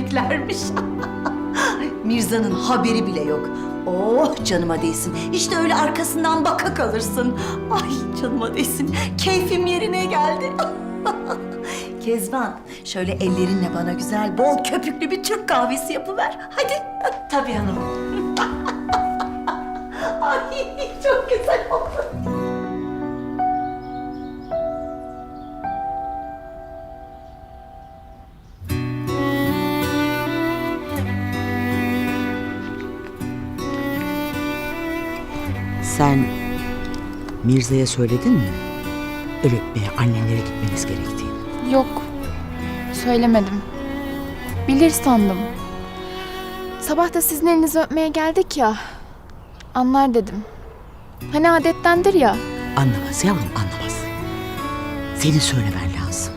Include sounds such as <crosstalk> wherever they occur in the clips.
gideceklermiş. <laughs> Mirza'nın haberi bile yok. Oh canıma değsin. İşte öyle arkasından baka kalırsın. Ay canıma değsin. Keyfim yerine geldi. <laughs> Kezban, şöyle ellerinle bana güzel, bol köpüklü bir Türk kahvesi yapıver. Hadi. Tabii hanım. <laughs> Ay çok güzel oldu. Sen Mirza'ya söyledin mi? Öpmeye annenlere gitmeniz gerektiğini. Yok. Söylemedim. Bilir sandım. Sabah da sizin elinizi öpmeye geldik ya. Anlar dedim. Hani adettendir ya. Anlamaz yavrum anlamaz. Senin söylemen lazım.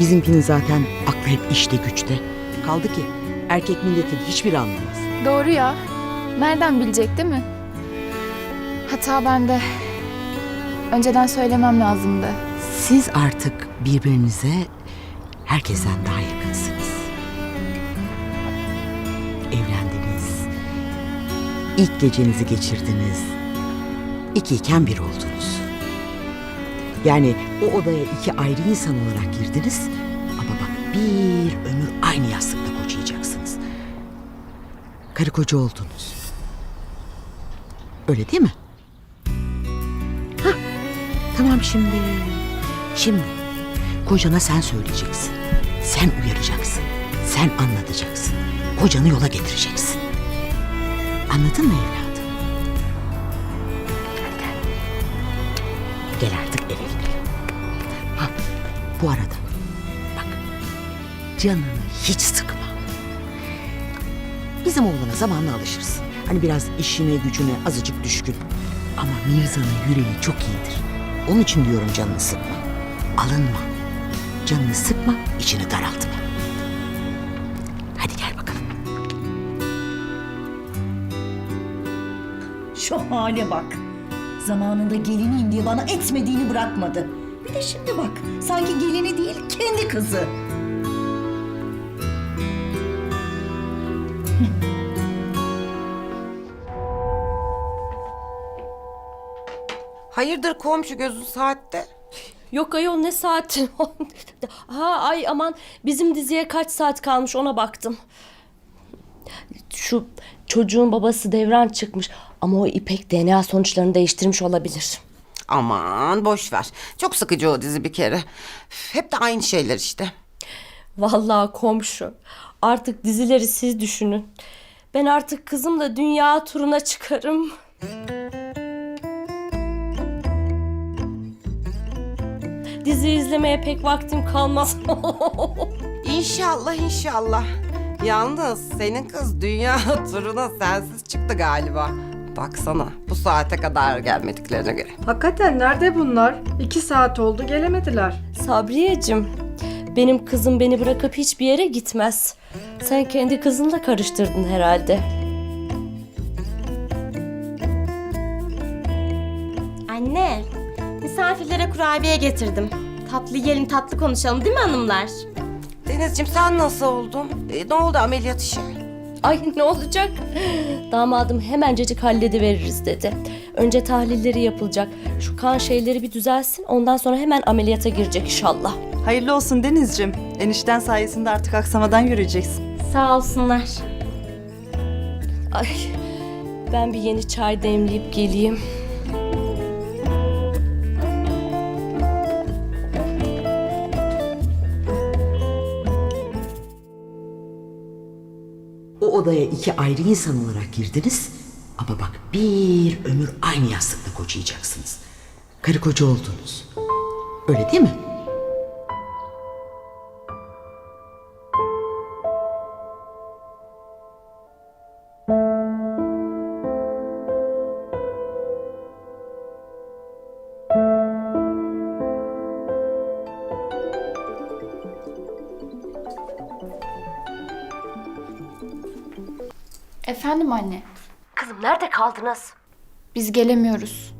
Bizimkinin zaten aklı hep işte güçte. Kaldı ki erkek milletin hiçbiri anlamaz. Doğru ya. Nereden bilecek değil mi? Hata bende. Önceden söylemem lazımdı. Siz artık birbirinize herkesten daha yakınsınız. Evlendiniz. İlk gecenizi geçirdiniz. İkiyken bir oldunuz. Yani o odaya iki ayrı insan olarak girdiniz. Ama bak bir ömür aynı yastıkta kocayacaksınız. Karı koca oldunuz. Öyle değil mi? Tamam şimdi. Şimdi kocana sen söyleyeceksin. Sen uyaracaksın. Sen anlatacaksın. Kocanı yola getireceksin. Anladın mı evladım? Hadi gel. Gel artık eve gidelim. Ha, bu arada bak canını hiç sıkma. Bizim oğlana zamanla alışırsın. Hani biraz işine gücüne azıcık düşkün. Ama Mirza'nın yüreği çok iyidir. Onun için diyorum canını sıkma. Alınma. Canını sıkma, içini daraltma. Hadi gel bakalım. Şu hale bak. Zamanında geliniyim diye bana etmediğini bırakmadı. Bir de şimdi bak. Sanki gelini değil kendi kızı. Hayırdır komşu gözün saatte? Yok ayol ne saati? <laughs> ha ay aman bizim diziye kaç saat kalmış ona baktım. Şu çocuğun babası devran çıkmış ama o İpek DNA sonuçlarını değiştirmiş olabilir. Aman boş ver. Çok sıkıcı o dizi bir kere. Hep de aynı şeyler işte. Vallahi komşu artık dizileri siz düşünün. Ben artık kızımla dünya turuna çıkarım. Dizi izlemeye pek vaktim kalmaz. <laughs> İnşallah inşallah. Yalnız senin kız dünya <laughs> turuna sensiz çıktı galiba. Baksana bu saate kadar gelmediklerine göre. Hakikaten nerede bunlar? İki saat oldu gelemediler. Sabriyeciğim, benim kızım beni bırakıp hiçbir yere gitmez. Sen kendi kızınla karıştırdın herhalde. Anne, misafirlere kurabiye getirdim. Tatlı yiyelim, tatlı konuşalım değil mi hanımlar? Denizciğim sen nasıl oldun? E, ne oldu ameliyat işi? Ay ne olacak? Damadım hemencecik hallediveririz dedi. Önce tahlilleri yapılacak. Şu kan şeyleri bir düzelsin. Ondan sonra hemen ameliyata girecek inşallah. Hayırlı olsun Deniz'cim. Enişten sayesinde artık aksamadan yürüyeceksin. Sağ olsunlar. Ay ben bir yeni çay demleyip geleyim. Odaya iki ayrı insan olarak girdiniz. Ama bak bir ömür aynı yastıkta kocayacaksınız. Karı koca oldunuz. Öyle değil mi? Efendim anne. Kızım nerede kaldınız? Biz gelemiyoruz.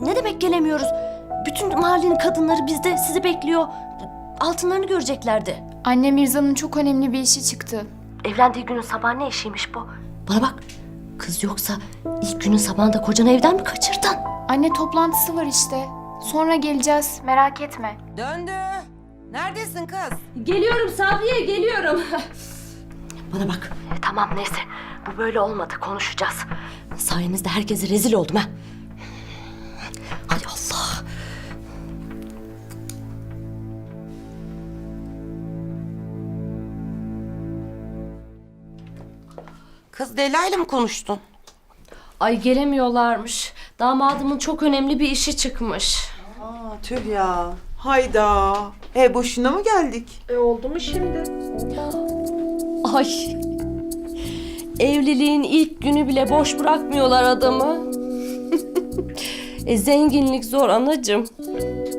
Ne demek gelemiyoruz? bütün mahallenin kadınları bizde sizi bekliyor. Altınlarını göreceklerdi. Anne Mirza'nın çok önemli bir işi çıktı. Evlendiği günün sabah ne işiymiş bu? Bana bak. Kız yoksa ilk günün sabahında kocanı evden mi kaçırdın? Anne toplantısı var işte. Sonra geleceğiz. Merak etme. Döndü. Neredesin kız? Geliyorum Sabriye geliyorum. Bana bak. E, tamam neyse. Bu böyle olmadı konuşacağız. Sayenizde herkese rezil oldum ha. Hay Allah. Kız Dela'yla mı konuştun? Ay gelemiyorlarmış. Damadımın çok önemli bir işi çıkmış. Aa, tüh ya. Hayda. E boşuna mı geldik? E oldu mu şimdi? Ay. Evliliğin ilk günü bile boş bırakmıyorlar adamı. <laughs> e zenginlik zor anacığım.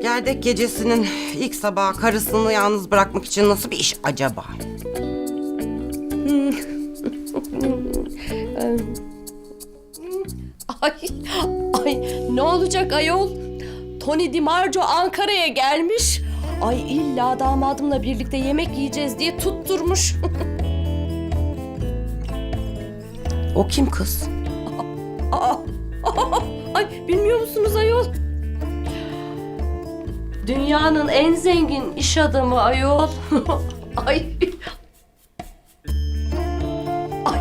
Gerdek gecesinin ilk sabahı karısını yalnız bırakmak için nasıl bir iş acaba? <laughs> Ay, ay ne olacak ayol? Tony DiMarco Ankara'ya gelmiş. Ay illa damadımla birlikte yemek yiyeceğiz diye tutturmuş. <laughs> O kim kız? Aa, ay bilmiyor musunuz ayol? Dünyanın en zengin iş adamı ayol. <laughs> ay. Ay.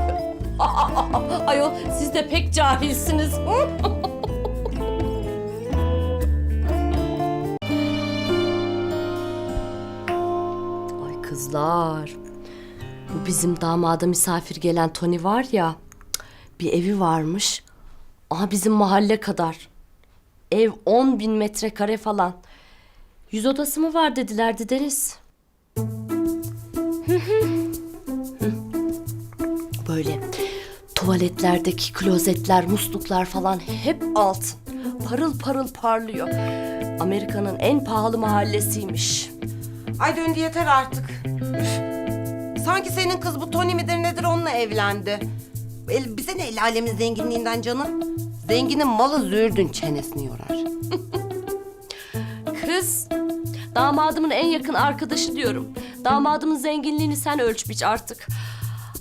Ayol siz de pek cahilsiniz. Ay kızlar. Bu bizim damada misafir gelen Tony var ya. Bir evi varmış. Aha bizim mahalle kadar. Ev 10 bin metrekare falan. Yüz odası mı var dedilerdi Deniz. Böyle tuvaletlerdeki klozetler, musluklar falan hep altın. Parıl parıl parlıyor. Amerika'nın en pahalı mahallesiymiş. Ay döndü yeter artık. Sanki senin kız bu Tony midir nedir onunla evlendi. El, bize ne el alemin zenginliğinden canım? Zenginin malı züğürdün çenesini yorar. <laughs> Kız, damadımın en yakın arkadaşı diyorum. Damadımın zenginliğini sen ölç biç artık.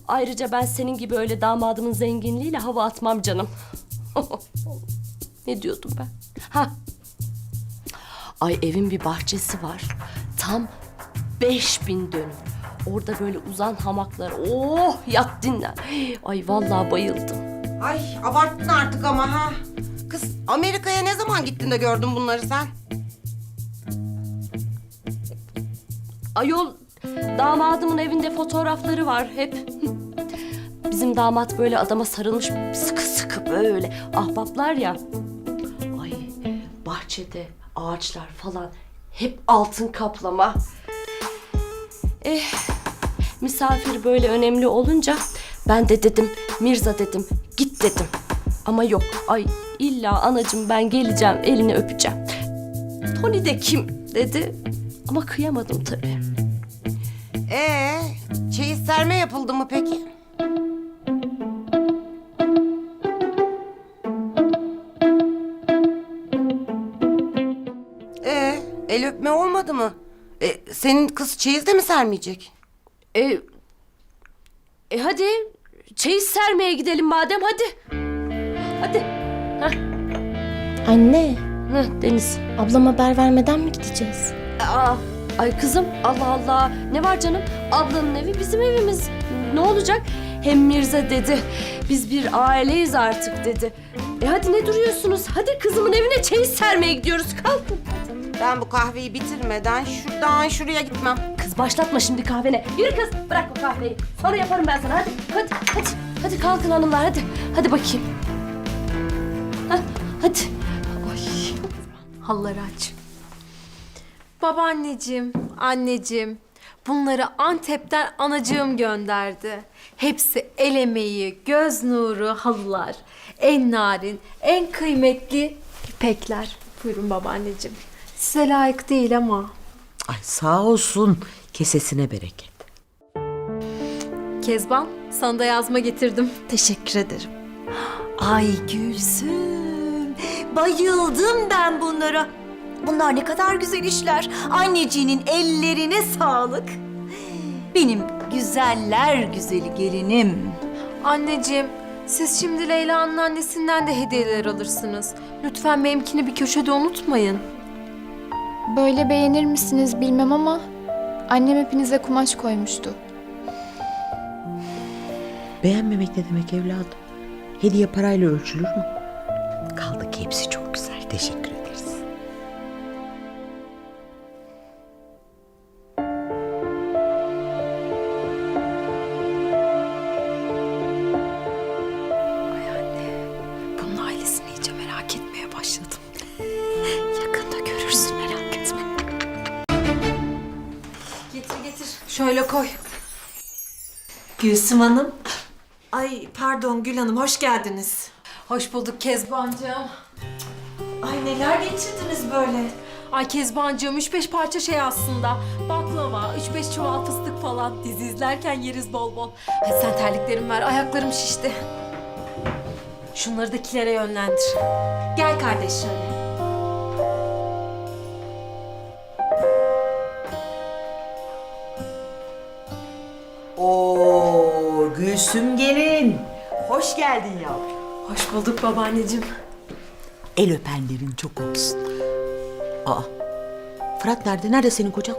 Ayrıca ben senin gibi öyle damadımın zenginliğiyle hava atmam canım. <laughs> ne diyordum ben? Ha. Ay evin bir bahçesi var. Tam 5000 dönüm. Orada böyle uzan hamaklar. Oh yat dinlen. Ay vallahi bayıldım. Ay abarttın artık ama ha. Kız Amerika'ya ne zaman gittin de gördün bunları sen? Ayol damadımın evinde fotoğrafları var hep. Bizim damat böyle adama sarılmış sıkı sıkı böyle ahbaplar ya. Ay bahçede ağaçlar falan hep altın kaplama. Eh misafir böyle önemli olunca ben de dedim Mirza dedim git dedim. Ama yok ay illa anacım ben geleceğim elini öpeceğim. Tony de kim dedi ama kıyamadım tabii. Ee, çeyiz serme yapıldı mı peki? Ee, el öpme olmadı mı? E, senin kız çeyiz de mi sermeyecek? E, e hadi çeyiz sermeye gidelim madem hadi. Hadi. Anne, Heh, Deniz. ablam haber vermeden mi gideceğiz? Aa, ay kızım Allah Allah. Ne var canım? Ablanın evi bizim evimiz. Ne olacak? Hem Mirza dedi. Biz bir aileyiz artık dedi. E hadi ne duruyorsunuz? Hadi kızımın evine çeyiz sermeye gidiyoruz. Kalkın. Ben bu kahveyi bitirmeden şuradan şuraya gitmem. Kız başlatma şimdi kahvene. Yürü kız bırak bu kahveyi. Sonra yaparım ben sana. Hadi hadi hadi. Hadi kalkın hanımlar hadi. Hadi bakayım. Hah, hadi. Ay. Halları aç. Babaanneciğim, anneciğim, bunları Antep'ten anacığım gönderdi. Hepsi el emeği, göz nuru halılar. En narin, en kıymetli ipekler. Buyurun babaanneciğim. Size layık değil ama. Ay sağ olsun. Kesesine bereket. Kezban, sana da yazma getirdim. Teşekkür ederim. Ay Gülsüm. Bayıldım ben bunlara. bunlar ne kadar güzel işler. Anneciğinin ellerine sağlık. Benim güzeller güzeli gelinim. Anneciğim, siz şimdi Leyla'nın annesinden de hediyeler alırsınız. Lütfen benimkini bir köşede unutmayın. Böyle beğenir misiniz bilmem ama annem hepinize kumaş koymuştu. Beğenmemek ne demek evladım? Hediye parayla ölçülür mü? Kaldı ki hepsi çok güzel. Teşekkür ederiz. Başladım. Yakında görürsün merak etme. Getir getir. Şöyle koy. Gülsüm Hanım. Ay pardon Gül Hanım hoş geldiniz. Hoş bulduk Kezbancığım. Ay neler getirdiniz böyle? Ay Kezbancığım üç beş parça şey aslında. Baklava, üç beş çuval fıstık falan. Dizi izlerken yeriz bol bol. Hadi sen terliklerimi ver, ayaklarım şişti. Şunları da kilere yönlendir. Gel kardeş şöyle. Oo, Gülsüm gelin. Hoş geldin yavrum. Hoş bulduk babaanneciğim. El öpenlerin çok olsun. Aa, Fırat nerede? Nerede senin kocan?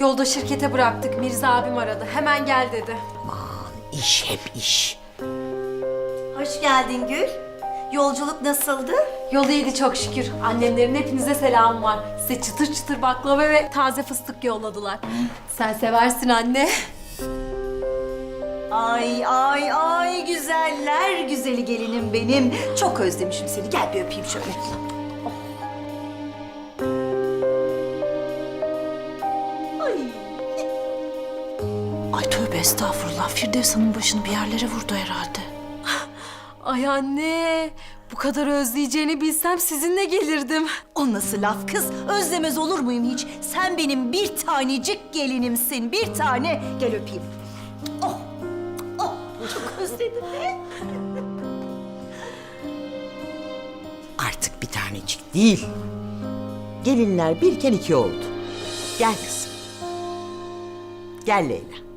Yolda şirkete bıraktık. Mirza abim aradı. Hemen gel dedi. İş hep iş. Hoş geldin Gül. Yolculuk nasıldı? Yol iyiydi çok şükür. Annemlerin hepinize selam var. Size çıtır çıtır baklava ve taze fıstık yolladılar. Sen seversin anne. Ay ay ay güzeller güzeli gelinim benim. Çok özlemişim seni. Gel bir öpeyim şöyle. Ay. Ay tövbe estağfurullah. Firdevs Hanım başını bir yerlere vurdu herhalde. Ay anne, bu kadar özleyeceğini bilsem sizinle gelirdim. O nasıl laf kız? Özlemez olur muyum hiç? Sen benim bir tanecik gelinimsin. Bir tane. Gel öpeyim. Oh. Oh. Çok özledim. Artık bir tanecik değil. Gelinler birken iki oldu. Gel kızım. Gel Leyla.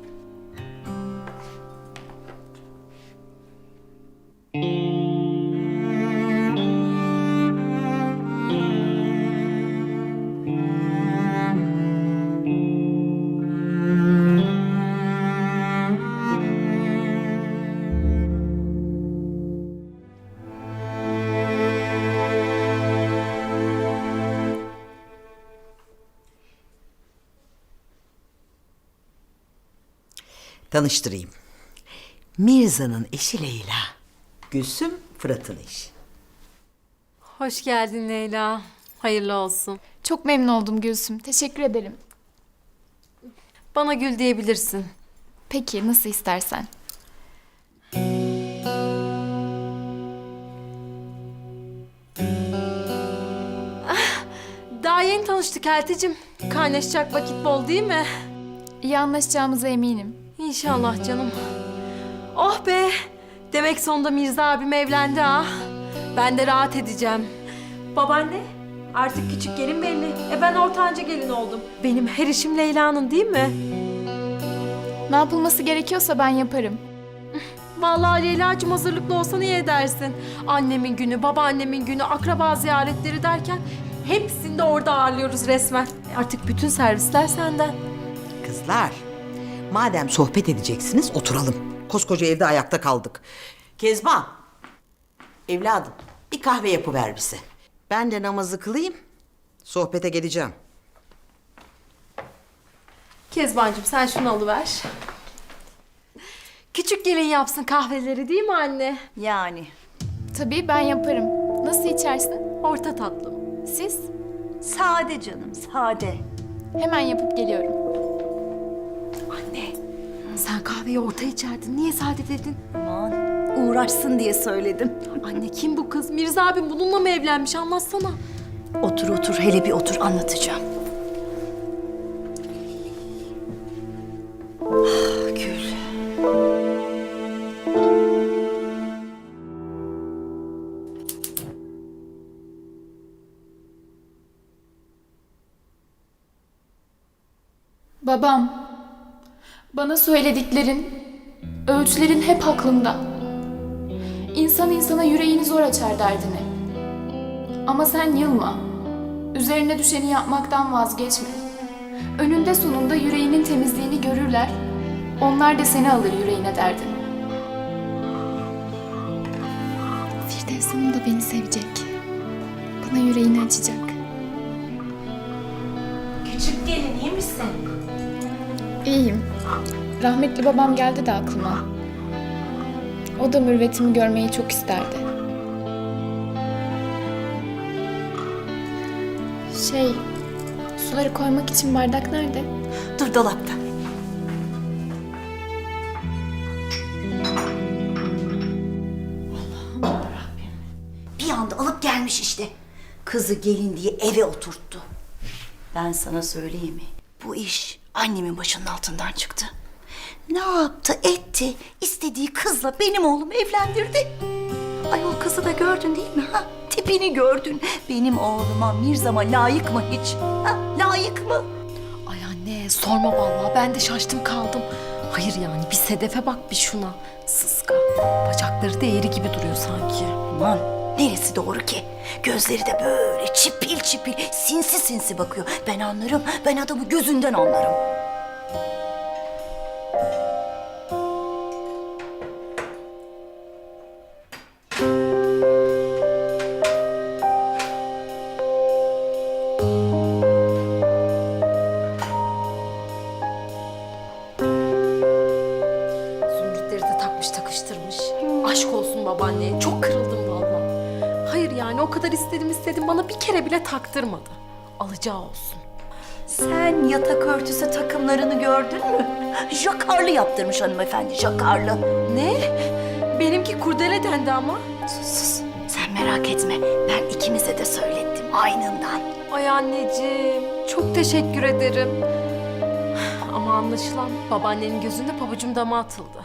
Tanıştırayım. Mirza'nın eşi Leyla. Gülsüm Fırat'ın eşi. Hoş geldin Leyla. Hayırlı olsun. Çok memnun oldum Gülsüm. Teşekkür ederim. Bana gül diyebilirsin. Peki nasıl istersen. Daha yeni tanıştık Elticim. Kaynaşacak vakit bol değil mi? İyi anlaşacağımıza eminim. İnşallah canım. Oh be! Demek sonunda Mirza abim evlendi ha. Ben de rahat edeceğim. Babaanne, artık küçük gelin belli. E ben ortanca gelin oldum. Benim her işim Leyla'nın değil mi? Ne yapılması gerekiyorsa ben yaparım. Vallahi Leyla'cığım hazırlıklı olsan iyi edersin. Annemin günü, babaannemin günü, akraba ziyaretleri derken hepsini de orada ağırlıyoruz resmen. E Artık bütün servisler senden. Kızlar, madem sohbet edeceksiniz oturalım. Koskoca evde ayakta kaldık. Kezban, evladım bir kahve yapıver bize. Ben de namazı kılayım, sohbete geleceğim. Kezbancığım sen şunu alıver. Küçük gelin yapsın kahveleri değil mi anne? Yani. Tabii ben yaparım. Nasıl içersin? Orta tatlı. Siz? Sade canım, sade. Hemen yapıp geliyorum. Anne, sen kahveyi orta içerdin. Niye sade dedin? Aman uğraşsın diye söyledim. Anne kim bu kız? Mirza abim bununla mı evlenmiş? Anlatsana. Otur otur hele bir otur anlatacağım. Ah, Babam bana söylediklerin, öğütlerin hep aklımda. İnsan insana yüreğini zor açar derdini. Ama sen yılma. Üzerine düşeni yapmaktan vazgeçme. Önünde sonunda yüreğinin temizliğini görürler. Onlar da seni alır yüreğine derdin. Firdevs Hanım da beni sevecek. Bana yüreğini açacak. Küçük gelin iyi misin? İyiyim. Rahmetli babam geldi de aklıma. O da mürvetimi görmeyi çok isterdi. Şey, suları koymak için bardak nerede? Dur dolapta. Bir anda alıp gelmiş işte. Kızı gelin diye eve oturttu. Ben sana söyleyeyim mi? Bu iş annemin başının altından çıktı. Ne yaptı etti? İstediği kızla benim oğlumu evlendirdi. Ay o kızı da gördün değil mi? Ha? Tipini gördün. Benim oğluma Mirzam'a layık mı hiç? Ha? Layık mı? Ay anne sorma vallahi ben de şaştım kaldım. Hayır yani bir Sedef'e bak bir şuna. Sıska. Bacakları da eğri gibi duruyor sanki. Aman neresi doğru ki? Gözleri de böyle çipil çipil, sinsi sinsi bakıyor. Ben anlarım, ben adamı gözünden anlarım. Bile taktırmadı. Alacağı olsun. Sen yatak örtüsü takımlarını gördün mü? Jakarlı yaptırmış hanımefendi, jakarlı. Ne? Benimki kurdele dendi ama. Sus sus, sen merak etme. Ben ikimize de söylettim aynından. Ay anneciğim çok teşekkür ederim. Ama anlaşılan babaannenin gözünde pabucum dama atıldı.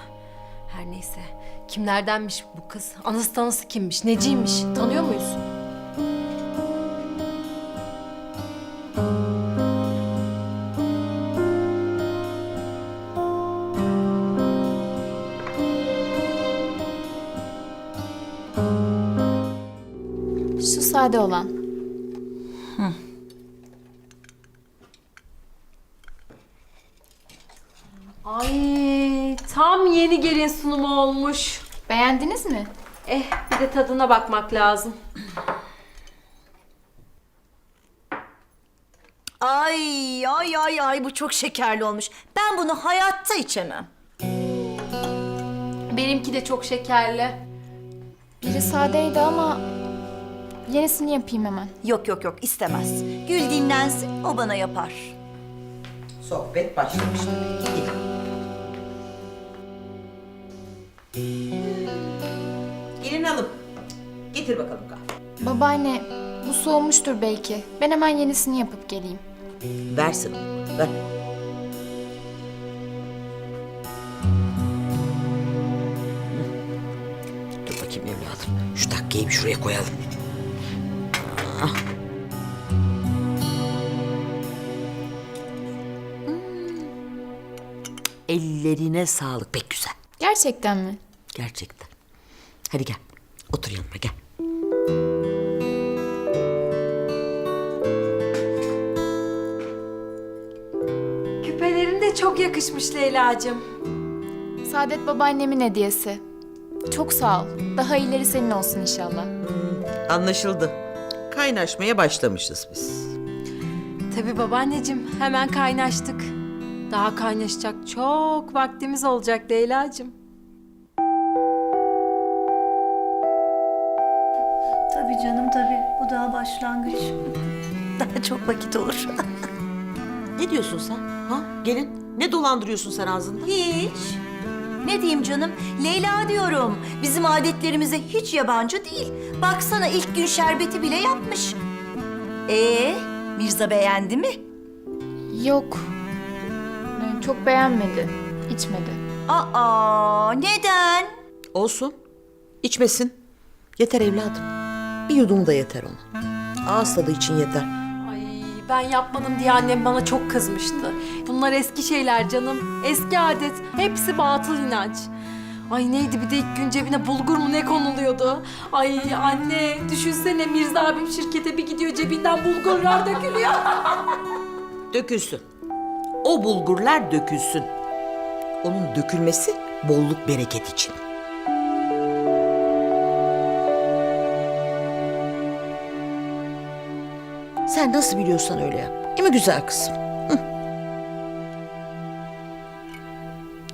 Her neyse kimlerdenmiş bu kız? Anası tanısı kimmiş? Neciymiş? Tanıyor muyuz? Sade olan. Ay tam yeni gelin sunumu olmuş. Beğendiniz mi? Eh bir de tadına bakmak lazım. Ay ay ay ay bu çok şekerli olmuş. Ben bunu hayatta içemem. Benimki de çok şekerli. Biri sadeydi ama yenisini yapayım hemen. Yok yok yok istemez. Gül dinlensin o bana yapar. Sohbet başlamış demek ki. Gelin hanım. Getir bakalım kahve. Babaanne, bu soğumuştur belki. Ben hemen yenisini yapıp geleyim. Versin ver. Dur bakayım evladım. Şu takkeyi bir şuraya koyalım. Hmm. Ellerine sağlık. Pek güzel. Gerçekten mi? Gerçekten. Hadi gel. Otur yanıma gel. Küpelerin de çok yakışmış Leyla'cığım. Saadet babaannemin hediyesi. Çok sağ ol. Daha ileri senin olsun inşallah. Anlaşıldı. Kaynaşmaya başlamışız biz. Tabii babaanneciğim hemen kaynaştık. Daha kaynaşacak çok vaktimiz olacak Leyla'cığım. Tabii canım tabii. Bu daha başlangıç. Daha çok vakit olur. Ne diyorsun sen? Ha? Gelin. Ne dolandırıyorsun sen ağzında? Hiç. Ne diyeyim canım? Leyla diyorum. Bizim adetlerimize hiç yabancı değil. Baksana ilk gün şerbeti bile yapmış. Ee, Mirza beğendi mi? Yok. Yani Çok beğenmedi. İçmedi. Aa, neden? Olsun. İçmesin. Yeter evladım. Bir yudum da yeter ona. Ağız tadı için yeter. Ben yapmadım diye annem bana çok kızmıştı. Bunlar eski şeyler canım. Eski adet. Hepsi batıl inanç. Ay neydi bir de ilk gün cebine bulgur mu ne konuluyordu? Ay anne düşünsene Mirza abim şirkete bir gidiyor cebinden bulgurlar dökülüyor. <laughs> Dökülsün. O bulgurlar dökülsün. Onun dökülmesi bolluk bereket için. Sen nasıl biliyorsan öyle yap. Değil mi güzel kızım? Hı.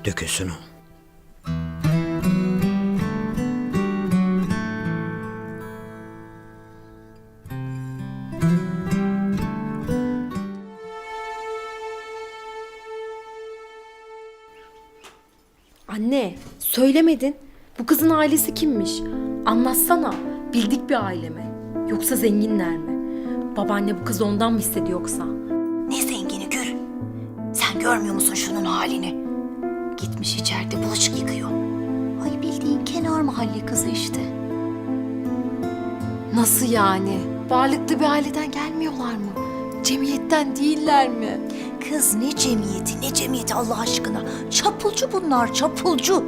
Dökülsün o. Anne söylemedin. Bu kızın ailesi kimmiş? Anlatsana. Bildik bir aile mi? Yoksa zenginler mi? Babaanne bu kızı ondan mı istedi yoksa? Ne zengini Gül. Sen görmüyor musun şunun halini? Gitmiş içeride bulaşık yıkıyor. Ay bildiğin kenar mahalle kızı işte. Nasıl yani? Varlıklı bir aileden gelmiyorlar mı? Cemiyetten değiller mi? Kız ne cemiyeti ne cemiyeti Allah aşkına. Çapulcu bunlar çapulcu.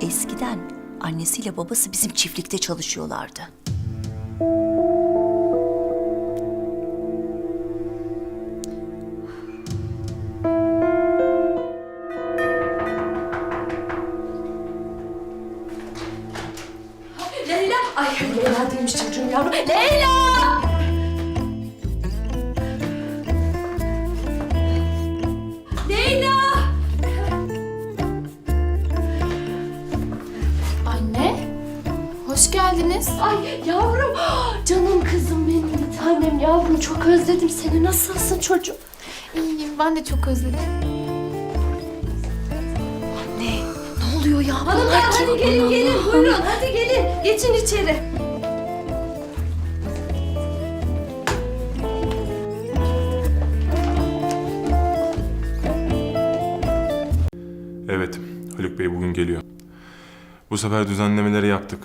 Eskiden annesiyle babası bizim çiftlikte çalışıyorlardı. Çok özledim seni. Nasılsın çocuğum? İyiyim, ben de çok özledim. Ne oluyor ya? Hanımlar hadi gelin gelin buyurun hadi gelin. Geçin içeri. Evet, Haluk Bey bugün geliyor. Bu sefer düzenlemeleri yaptık.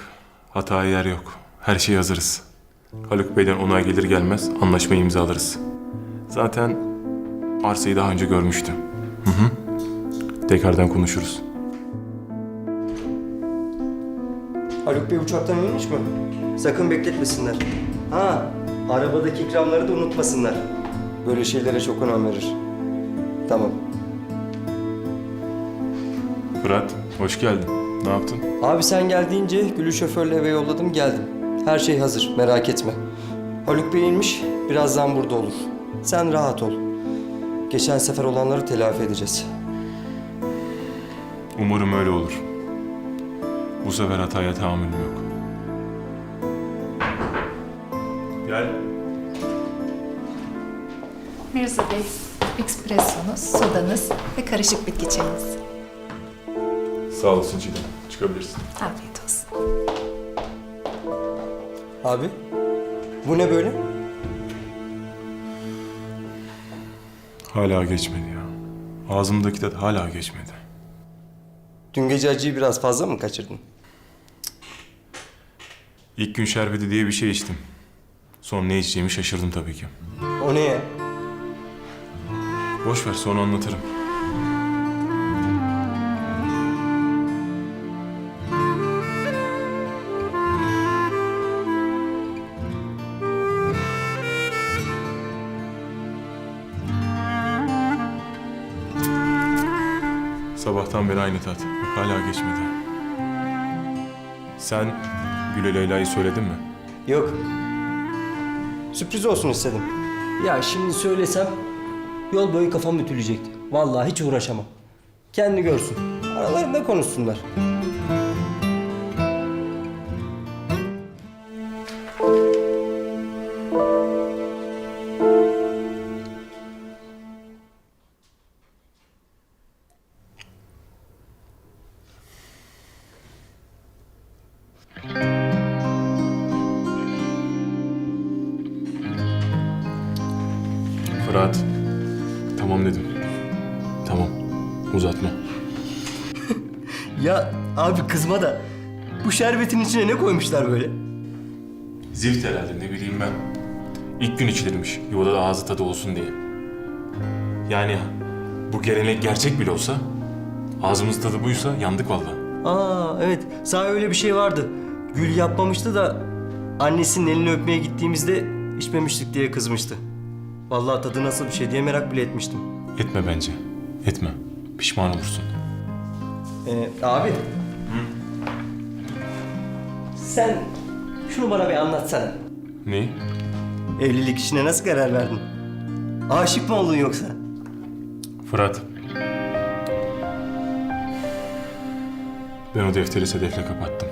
Hataya yer yok. Her şeye hazırız. Haluk Bey'den onay gelir gelmez anlaşmayı imzalarız. Zaten arsayı daha önce görmüştü. Hı hı. Tekrardan konuşuruz. Haluk Bey uçaktan inmiş mi? Sakın bekletmesinler. Ha, arabadaki ikramları da unutmasınlar. Böyle şeylere çok önem verir. Tamam. Fırat, hoş geldin. Ne yaptın? Abi sen geldiğince Gül'ü şoförle eve yolladım geldim. Her şey hazır merak etme. Haluk Bey inmiş birazdan burada olur. Sen rahat ol. Geçen sefer olanları telafi edeceğiz. Umarım öyle olur. Bu sefer hataya tahammülüm yok. Gel. Mirza Bey, espressonuz, sodanız ve karışık bitki çayınız. Sağ olasın Çiğdem. Çıkabilirsin. Afiyet. Abi bu ne böyle? Hala geçmedi ya. Ağzımdaki tat hala geçmedi. Dün gece acıyı biraz fazla mı kaçırdın? İlk gün şerbeti diye bir şey içtim. Sonra ne içeceğimi şaşırdım tabii ki. O ne ya? Boş ver sonra anlatırım. Sabahtan beri aynı tat. Hala geçmedi. Sen Gül'e Leyla'yı söyledin mi? Yok. Sürpriz olsun istedim. Ya şimdi söylesem yol boyu kafam ütülecekti. Vallahi hiç uğraşamam. Kendi görsün. Aralarında konuşsunlar. Uzatma. <laughs> Ya abi kızma da bu şerbetin içine ne koymuşlar böyle? Zift herhalde ne bileyim ben. İlk gün içilirmiş. Yuvada da ağzı tadı olsun diye. Yani bu gelenek gerçek bile olsa ağzımız tadı buysa yandık vallahi. Aa evet, sağ öyle bir şey vardı. Gül yapmamıştı da annesinin elini öpmeye gittiğimizde içmemiştik diye kızmıştı. Vallahi tadı nasıl bir şey diye merak bile etmiştim. Etme bence. Etme. Pişman olursun. Ee, abi. Sen şunu bana bir anlatsana. Neyi? Evlilik işine nasıl karar verdin? Aşık mı oldun yoksa? Fırat. Ben o defteri sedefle kapattım.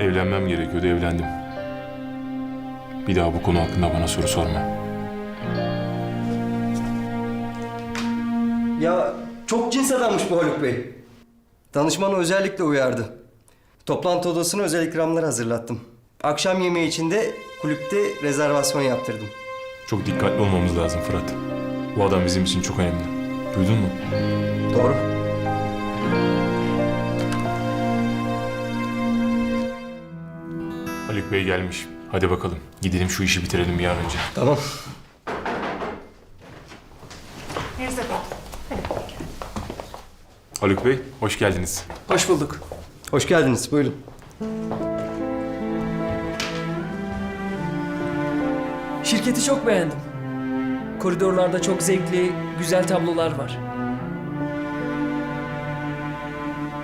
Evlenmem gerekiyordu, evlendim. Bir daha bu konu hakkında bana soru sorma. Ya çok cins adammış bu Haluk Bey. Danışmanı özellikle uyardı. Toplantı odasına özel ikramlar hazırlattım. Akşam yemeği için de kulüpte rezervasyon yaptırdım. Çok dikkatli olmamız lazım Fırat. Bu adam bizim için çok önemli. Duydun mu? Doğru. Haluk Bey gelmiş. Hadi bakalım. Gidelim şu işi bitirelim bir an önce. Tamam. Mirza Bey. Haluk Bey, hoş geldiniz. Hoş bulduk. Hoş geldiniz. Buyurun. Şirketi çok beğendim. Koridorlarda çok zevkli, güzel tablolar var.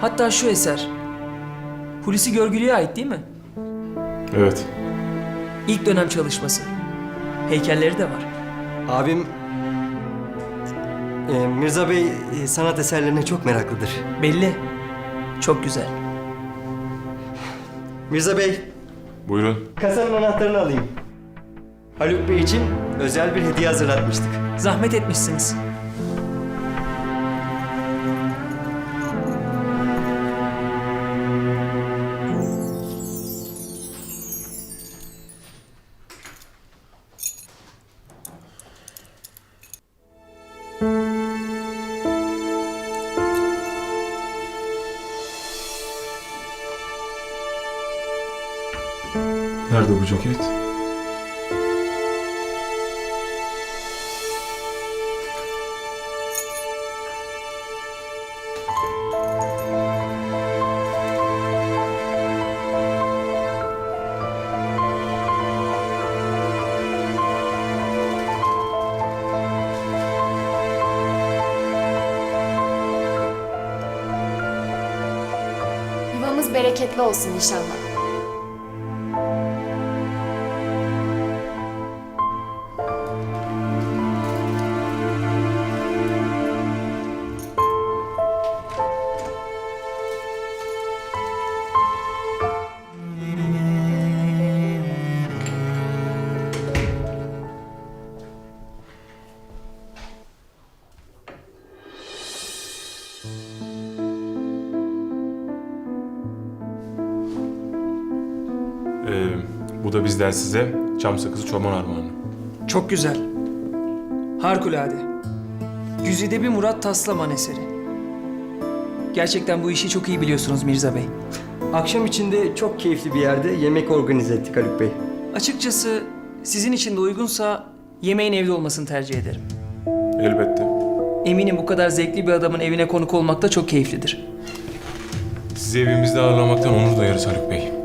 Hatta şu eser. Hulusi Görgülü'ye ait değil mi? Evet. İlk dönem çalışması. Heykelleri de var. Abim e, Mirza Bey e, sanat eserlerine çok meraklıdır. Belli. Çok güzel. Mirza Bey, Buyurun. kasanın anahtarını alayım. Haluk Bey için özel bir hediye hazırlatmıştık. Zahmet etmişsiniz. Nerede bu ceket? Yuvamız bereketli olsun inşallah. Bizden size çam sakızı çoban armağanı. Çok güzel. Harikulade. Güzide bir Murat Taslaman eseri. Gerçekten bu işi çok iyi biliyorsunuz Mirza Bey. Akşam içinde çok keyifli bir yerde yemek organize ettik Haluk Bey. Açıkçası sizin için de uygunsa yemeğin evde olmasını tercih ederim. Elbette. Eminim bu kadar zevkli bir adamın evine konuk olmak da çok keyiflidir. Sizi evimizde ağırlamaktan onur duyarız Haluk Bey.